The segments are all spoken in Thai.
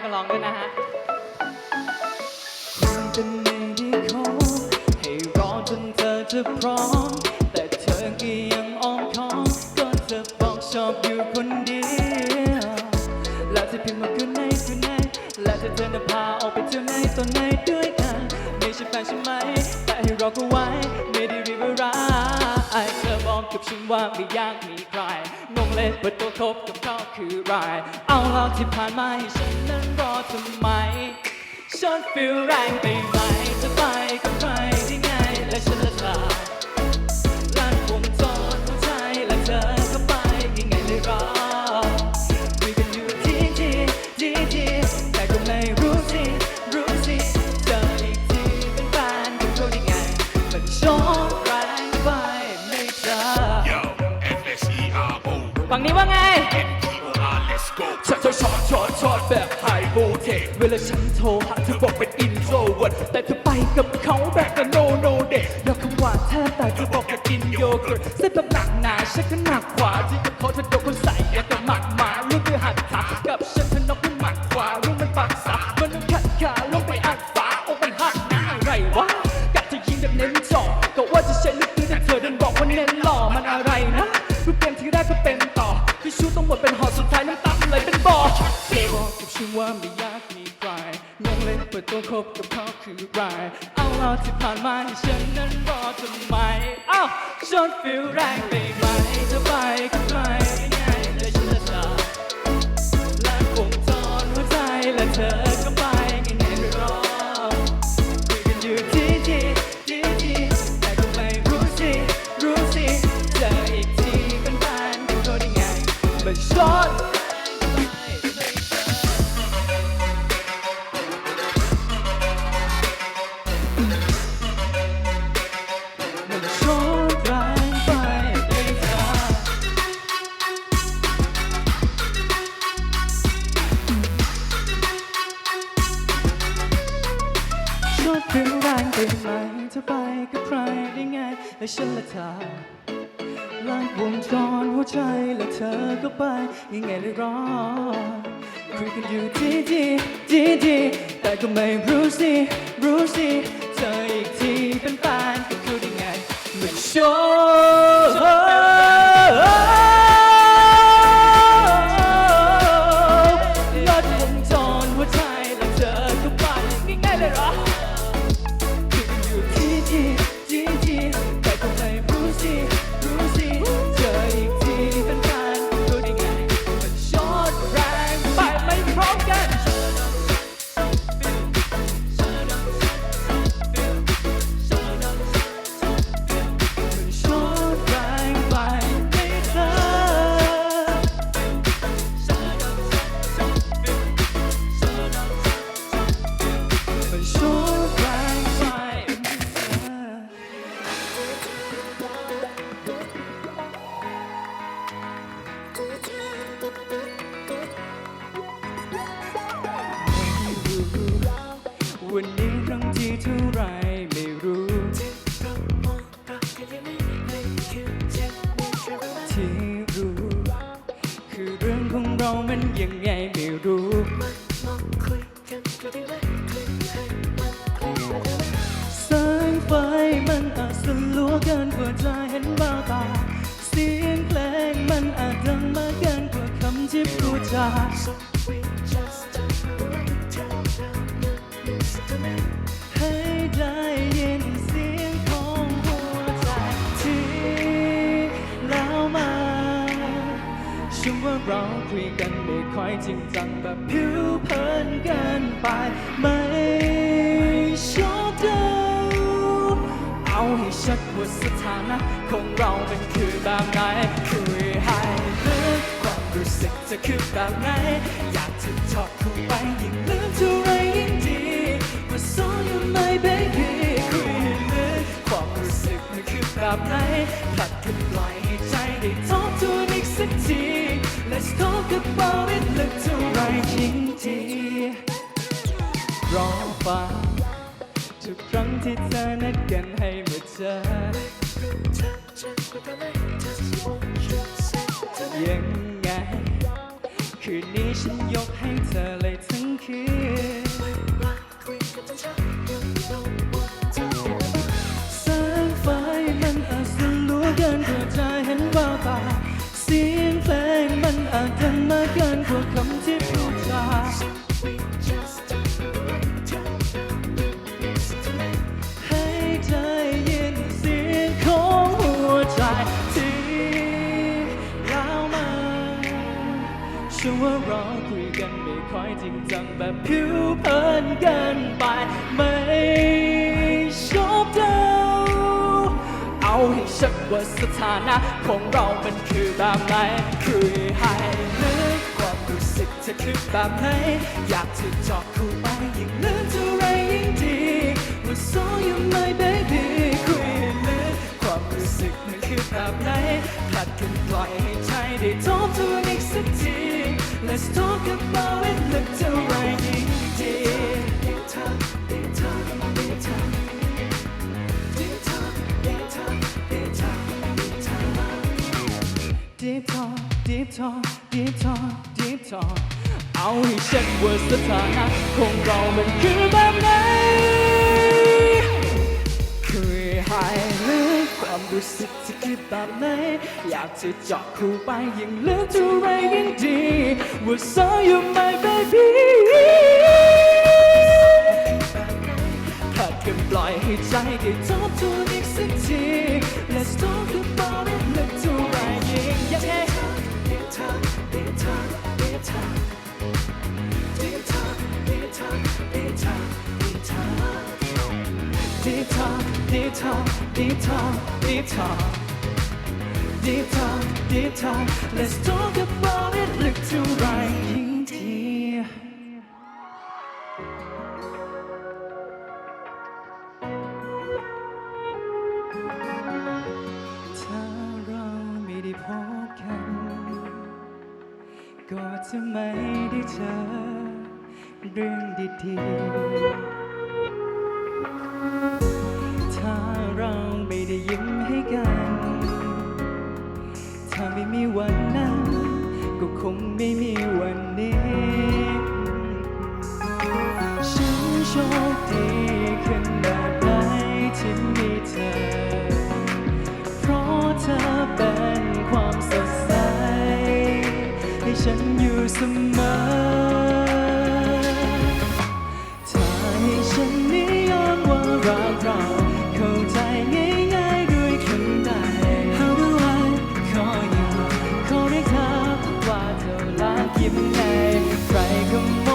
วยกันร้องด้วยนะฮะเป็นไม่ได้ขอให้รอจนเธอจะพร้อม แต่เธอก็ยังอ้อมค้อมก็เธอบอกชอบอยู่คนเดียวแล้วจะพิมพ์มาคืนไหนคืนไหนแล้วจะเธอจะพาออกไปเที่ยวไหนตอนไหนด้วยกันไม่ใช่แฟนใช่ไหมแต่ให้รอก็ไว้ ฉันว่าไม่อยากมีใครงงเลยว่าตัวคบกับเขาคือไร เอาเราที่ผ่านมาให้ฉันนั้นรอทำไม ฉันฟีลแรงไปไหมจะไปกับใครได้ไงและฉันละลายลั่นวงจรหัวใจและเธอก็ไปยังไงเลยรอคุยกันอยู่ที่ที่ที่ที่แต่ก็ไม่รู้สิรู้สิเจออีกทีเป็นแฟนกันรู้ได้ไงมันชอบ ฝั่งนี้ว่าไง N T O R Let's go ช็อตช็อตช็อตช็อตแบบไฮโบเทคเวลาฉันโทรหาเธอบอกเป็นอินโทรเวิร์ดแต่เธอไปกับเขาแบบกับโนโนเด็กแล้วคำว่าแทบแต่เธอบอกจะกินโยเกิร์ตเส้นแบบหนักหนาฉันก็หนักกว่าที่กับเขาเธอโดนคนใส่อยากตับหมักหมา งเลยเปิดตัวคบกับเขาคือไรเอาเราที่ผ่านมาให้ฉันนั้นรอทำไมเอ้าฉันฟีลแรงไปไหมจะไปกับใครงไงและฉันจะจายและคงจรหัวใจและเธอ ฉันละเธอลากวงจรหัวใจและเธอก็ไปยังไงเลยรอคุยกันอยู่ดีดีดีดีแต่ก็ไม่รู้สิรู้สิเธออีกทีเป็นแฟนกับเขาได้ไงไม่โชว์ คุยกันไม่ค่อยจริงจังแบบผิวเผินเกินไป ไม่ชอบเดิมเอาให้ชัดว่าสถานะของเราเป็นคือแบบไหนคุยให้ลึกความรู้สึกจะคือแบบไหน อยากจะทอดเข้าไปยิ่งลึกเท่าไรยิ่งดีว่าสอนอยู่ไหม baby คุยให้ลึกความรู้สึกมันคือแบบไหนผลัดกันปล่อยให้ใจได้ทบทวนอีกสักที Let's talk about it ลึกเท่าไรยิ่งทีรอฟังทุกครั้งที่เธอนัดกันให้มาเจอยังไง คืนนี้ฉันยกให้เธอเลยทั้งคืน ฉันว่าเราคุยกันไม่ค่อยจริงจังแบบผิวเผินเกินไป ไม่ชอบเดาเอาให้ชัดว่าสถานะของเรามันคือแบบไหนคือให้ลึกความรู้สึกเธอคือแบบไหนอยากจะจาะเข้าไปยิ่งลึกเท่าไรยิ่งดีว่า so you my baby กมันคือแบบไหนขัดกันปล่อยให้ใจได้ทบทวนอีกสักที Let's talk about it ลึกเท่าไรยิ่งดี Deep talk, deep talk, deep talk, deep talk เอาให้ชัดว่าสถานะของเรามันคือแบบไหนคือให้ลึกความรู้สึกที่ คิดแบบไหนอยากจะเจาะเข้าไปยิ่งลึกเท่าไรยิ่งดีว่า so you my baby ขัดกันปล่อยให้ใจได้ทบทวนอีกสักที Let's talk about it ลึกเท่าไรยิ่งยังไง Deep talk, deep talk, deep talk, deep talk. Deep talk, deep talk. Let's talk about it. Look to right here. ถ้าเราไม่ได้พบกัน ก็จะไม่ได้เจอเรื่องดีๆถ้าเราไม่ได้ยิ้มให้กัน ถ้าไม่มีวันนั้น ก็คงไม่มีวันนี้ ฉันโชคดีขนาดไหนที่มีเธอ เพราะเธอเป็นความสดใส ให้ฉันอยู่เสมอ ยิ้มไงใครก็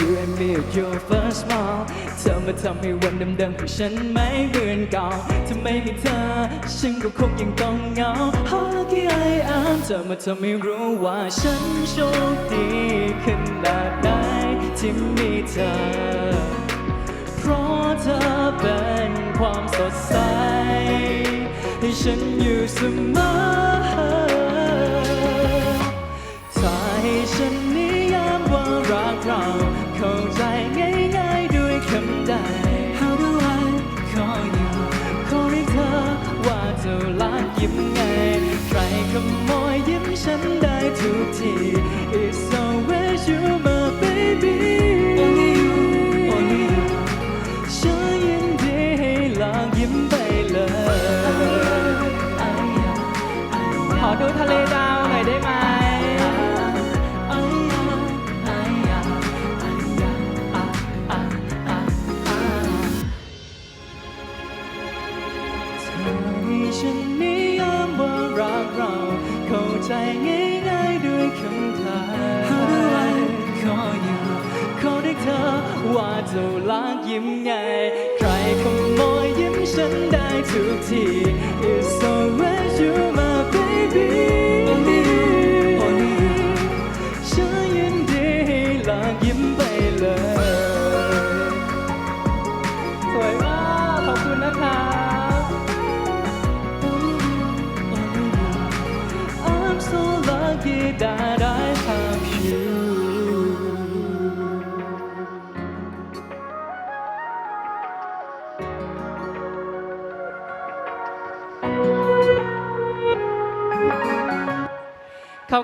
You and me are your first smile เธอมาทำให้วันเดิมๆของฉันไม่เหมือนเก่าถ้าไม่มีเธอ ฉันก็คงยังต้องเหงา How lucky I am เธอมาทำให้รู้ว่าฉันโชคดีขนาดไหนที่มีเธอ เพราะเธอเป็นความสดใส ให้ฉันอยู่เสมอถ้าให้ฉันนิยามว่ารักเรา ทุก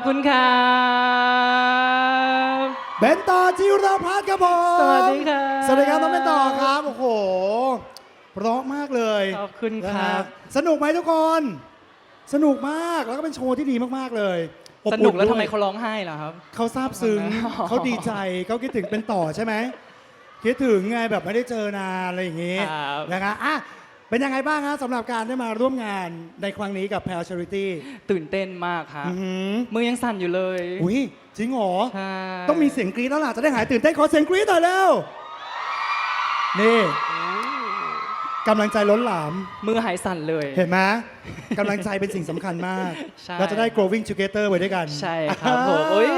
คุณครับเบนต่อจิรพัฒน์ครับผมสวัสดีครับสวัสดีครับน้องเบนต่อครับโอ้โหเพราะมากเลยขอบคุณนะคฮะรับ สนุกไหมทุกคน สนุกมากแล้วก็เป็นโชว์ที่ดีมากๆเลยอบสอุ่นุกแล้วด้ยทำไมเขาร้องไห้ล่ะครับเขาซาบซึ้งอ๋อเขาดีใจเขาคิดถึงเป็นต่อใช่ไหมคิดถึงไงแบบไม่ได้เจอนานอะไรอย่างงี้ครับนะคะอะ เป็นยังไงบ้างฮะสำหรับการได้มาร่วมงานในครั้งนี้กับ p a l Charity ตื่นเต้นมากครับอือหือมือยังสั่นอยู่เลยอุ้ยจริงเหรอ ใช่ต้องมีเสียงกรี๊ดแล้วล่ะ จะได้หายตื่นเต้นขอเสียงกรี๊ดหน่อยเร็วนี่กำลังใจล้นหลาม มือหายสั่นเลย เห็นไหมกำลังใจเป็นสิ่งสำคัญมาก ใช่ เราจะได้ growing together ไปด้วยกันใช่ครับผมโอ้ย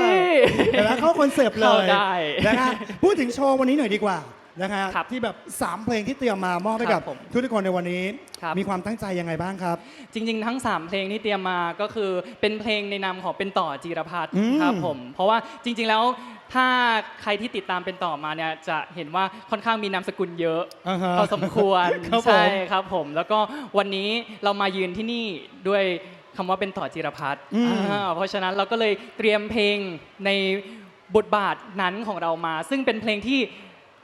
เห็นไหมเข้าคอนเซปต์เลเข้ายได้ นะคะพูดถึงโชว์วันนี้หน่อยดีกว่า นะคะครับที่แบบ 3 เพลงที่เตรียมมามอบให้กับครับผมทุกทุกๆคนในวันนี้ ครับ มีความตั้งใจยังไงบ้างครับ จริง ๆ ทั้ง 3 เพลงที่เตรียมมาก็คือเป็นเพลงในนามของเป็นต่อจีรพัฒน์อืมครับผม เพราะว่าจริง ๆ แล้วถ้าใครที่ติดตามเป็นต่อมาเนี่ยจะเห็นว่าค่อนข้างมีนามสกุลเยอะอ่าฮะพอสมควรครับผม ใช่ครับผม แล้วก็วันนี้เรามายืนที่นี่ด้วยคำว่าเป็นต่อจิรพัฒน์อืม อ่าเพราะฉะนั้นเราก็เลยเตรียมเพลงในบทบาทนั้นของเรามา ซึ่งเป็นเพลงที่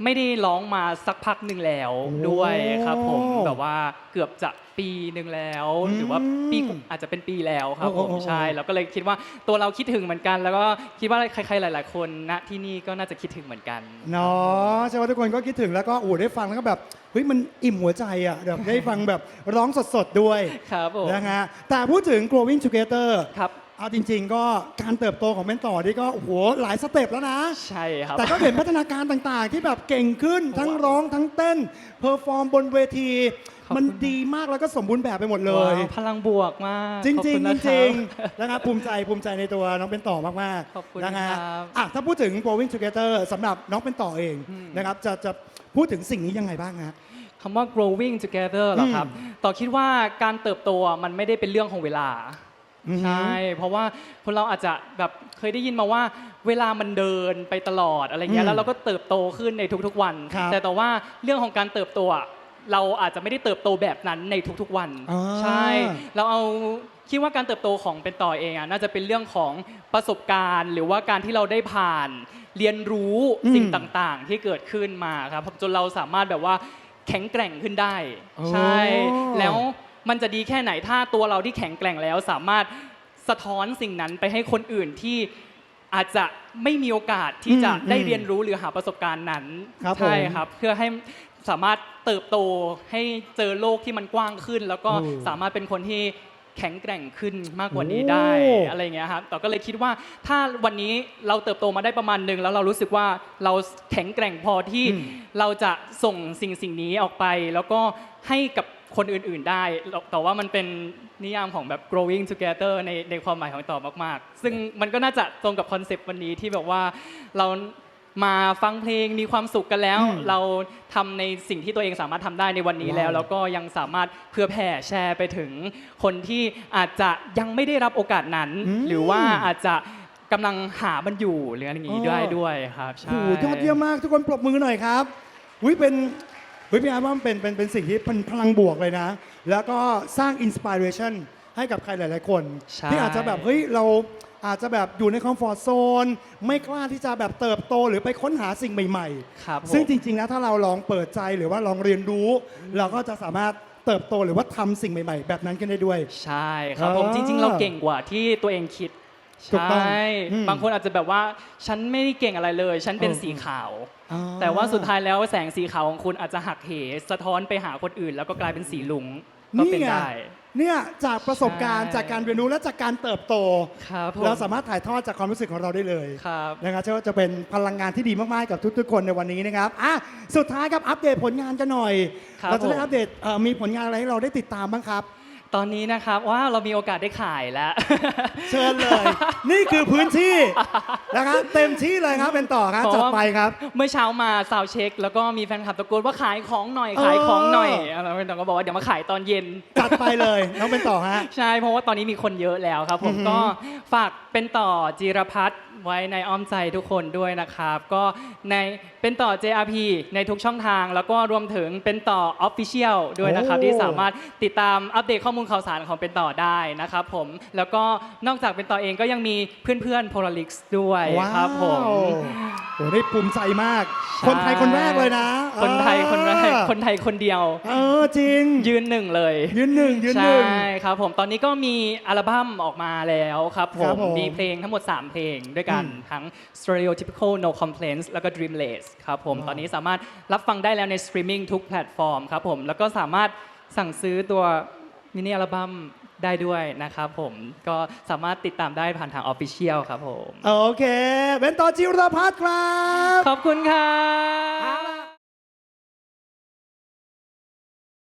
ไม่ได้ร้องมาสักพักหนึ่งแล้วด้วยครับ ผมแบบว่าเกือบจะปีหนึ่งแล้ว หรือว่าปีอาจจะเป็นปีแล้วครับผมโอ้โอ้โอ้ใช่เราก็เลยคิดว่าตัวเราคิดถึงเหมือนกัน แล้วก็คิดว่าใครๆหลาย ๆ คนณที่นี่ก็น่าจะคิดถึงเหมือนกันเนาะใช่ว่าทุกคนก็คิดถึงแล้วก็โอ้โหได้ฟังแล้วก็แบบเฮ้ยมันอิ่มหัวใจอะแบบได้ฟังแบบร้องสดๆด้วยครับผมนะฮะแต่พูดถึง growing together ครับ เอาจริง ๆ ก็การเติบโตของเมนต่อนี่ก็โอ้โหหลายสเต็ปแล้วนะ ใช่ครับ แต่ก็เห็นพัฒนาการต่างๆ ที่แบบเก่งขึ้นทั้งร้องทั้งเต้นเพอร์ฟอร์มบนเวที ขอบคุณ มันดีมากแล้วก็สมบูรณ์แบบไปหมดเลย ว้าวพลังบวกมากจริงขอบๆจคุณนะคริบงๆนะครับภูมิใจภูมิใจในตัวน้องเป็นต่อมากขอบคุณๆนะฮะครับ อะถ้าพูดถึง growing together สำหรับน้องเป็นต่อเองอืมนะครับจะจะพูดถึงสิ่งนี้ยังไงบ้างฮะ คำว่า growing together เหรอครับ ต่อคิดว่าการเติบโตอะมันไม่ได้เป็นเรื่องของเวลาอือฮึ ใช่ เพราะว่าคนเราอาจจะแบบเคยได้ยินมาว่า เวลามันเดินไปตลอดอะไรเงี้อืยมแล้วเราก็เติบโตขึ้นในทุกๆวัน ครับแต่แต่ว่าเรื่องของการเติบโตอะเราอาจจะไม่ได้เติบโตแบบนั้นในทุกๆวัน อ่า ใช่ เราเอาคิดว่าการเติบโตของเป็นต่อเองอะน่าจะเป็นเรื่องของประสบการณ์ หรือว่าการที่เราได้ผ่าน เรียนรู้อืมสิ่งต่างๆ ที่เกิดขึ้นมาครับจนเราสามารถแบบว่าแข็งแกร่งขึ้นได้โอ้ใช่แล้ว มันจะดีแค่ไหนถ้าตัวเราที่แข็งแกร่งแล้ว สามารถสะท้อนสิ่งนั้นไปให้คนอื่นที่อาจจะไม่มีโอกาสที่จะอืมได้เรียนรู้หรือหาประสบการณ์นั้นครับใช่ผมครับ เพื่อให้สามารถเติบโตให้เจอโลกที่มันกว้างขึ้น แล้วก็โอ้สามารถเป็นคนที่ แข็งแกร่งขึ้นมากกว่านี้ได้โอ้ อะไรอย่างเงี้ยครับแต่ก็เลยคิดว่าถ้าวันนี้เราเติบโตมาได้ประมาณหนึ่งแล้วเรารู้สึกว่าเราแข็งแกร่งพอที่อืมเราจะส่งสิ่งสิ่งนี้ออกไป แล้วก็ให้กับคนอื่น ๆ ได้ แต่ว่ามันเป็นนิยามของแบบ growing together ในในความหมายของต่อมาก ๆ ซึ่งมันก็น่าจะตรงกับคอนเซปต์วันนี้ที่แบบว่าเรา มาฟังเพลงมีความสุขกันแล้วอืมเราทำในสิ่งที่ตัวเองสามารถทำได้ในวันนี้แล้วว้าวแล้วก็ยังสามารถเพื่อแผ่แชร์ไปถึง คนที่อาจจะยังไม่ได้รับโอกาสนั้นอืมหรือว่าอาจจะกำลังหามันอยู่หรืออะไรอย่างนี้อ๋อด้วยด้วยครับใช่โอ้โหยอดเยี่ยมมากทุกคนปรบมือหน่อยครับอุ้ยเป็นอุ้ยพี่อาร์ตว่ามันเป็นเป็นเป็นสิ่งที่เป็นพลังบวกเลยนะ แล้วก็สร้างอินสปิเรชันให้กับใครหลาย ๆ คน ใช่ ที่อาจจะแบบเฮ้ยเรา อาจจะแบบอยู่ในคอมฟอร์ z โซนไม่กล้าที่จะแบบเติบโตหรือไปค้นหาสิ่งใหม่ครับผม ๆ ซึ่งจริงๆแล้วถ้าเราลองเปิดใจหรือว่าลองเรียนรู้ เราก็จะสามารถเติบโตหรือว่าทำสิ่งใหม่ ๆ แบบนั้นกันได้ด้วย ใช่ครับผมอ่าจริง ๆ เราเก่งกว่าที่ตัวเองคิดถูกต้องใช่อืมบางคนอาจจะแบบว่าฉันไม่ได้เก่งอะไรเลย ฉันเป็นเออ สีขาวอ่แต่ว่าสุดท้ายแล้วแสงสีขาวของคุณอาจจะหักเหสะท้อนไปหาคนอื่น แล้วก็กลายเป็นสีลุง ก็เป็นไงได้ เนี่ยจากประสบการณ์ใช่ จากการเรียนรู้และจากการเติบโต ครับผม เราสามารถถ่ายทอดจากความรู้สึกของเราได้เลยครับนะครับเชื่อว่าจะเป็นพลังงานที่ดีมาก ๆ กับทุก ๆ คนในวันนี้นะครับอะสุดท้ายครับอัปเดตผลงานกันหน่อย ครับเราจะได้ผม อัปเดตเอ่อมีผลงานอะไรให้เราได้ติดตามบ้างครับ ตอนนี้นะครับว่าเรามีโอกาสได้ขายแล้ว เชิญเลย นี่คือพื้นที่นะครับเต็มที่เลยครับเป็นต่อครับเพราะจัดว่าไปครับ เมื่อเช้ามาซาวเช็ค แล้วก็มีแฟนคลับตะโกนว่าขายของหน่อยเออขายของหน่อยแล้วเป็นต่อก็บอกว่าเดี๋ยวมาขายตอนเย็นจัดไปเลยน้องเป็นต่อฮะใช่เพราะว่าตอนนี้มีคนเยอะแล้วครับ ผมอือหือก็ฝากเป็นต่อจีรพัฒน์ ไว้ในอ้อมใจทุกคนด้วยนะครับ ก็ในเป็นต่อ JRP ในทุกช่องทาง แล้วก็รวมถึงเป็นต่อ Official ด้วยนะครับโอ้ที่สามารถติดตามอัปเดตข้อมูลข่าวสารของเป็นต่อได้นะครับผมแล้วก็นอกจากเป็นต่อเองก็ยังมีเพื่อนๆ Polarix ด้วยว้าวครับผมโอ้ได้ภูมิใจมากใช่คนไทยคนแรกเลยนะ คนไทยคนแรกเออคนไทยคนเดียว เออจริง ยืนหนึ่งเลย ยืนหนึ่งยืนหใช่นึ่งครับผมตอนนี้ก็มีอัลบั้มออกมาแล้วครับผครับมผมมีเพลงทั้งหมด 3 เพลงด้วยกันอืมทั้ง Stereotypical No Complaints แล้วก็ Dreamless ครับผมว้าวตอนนี้สามารถรับฟังได้แล้วในสตรีมมิ่งทุกแพลตฟอร์มครับผม แล้วก็สามารถสั่งซื้อตัวมินิอัลบั้มได้ด้วยนะครับผม ก็สามารถติดตามได้ผ่านทาง Official ครับผม โอเค เป็นต่อจิรพัฒน์ครับ ขอบคุณครัเอาบละ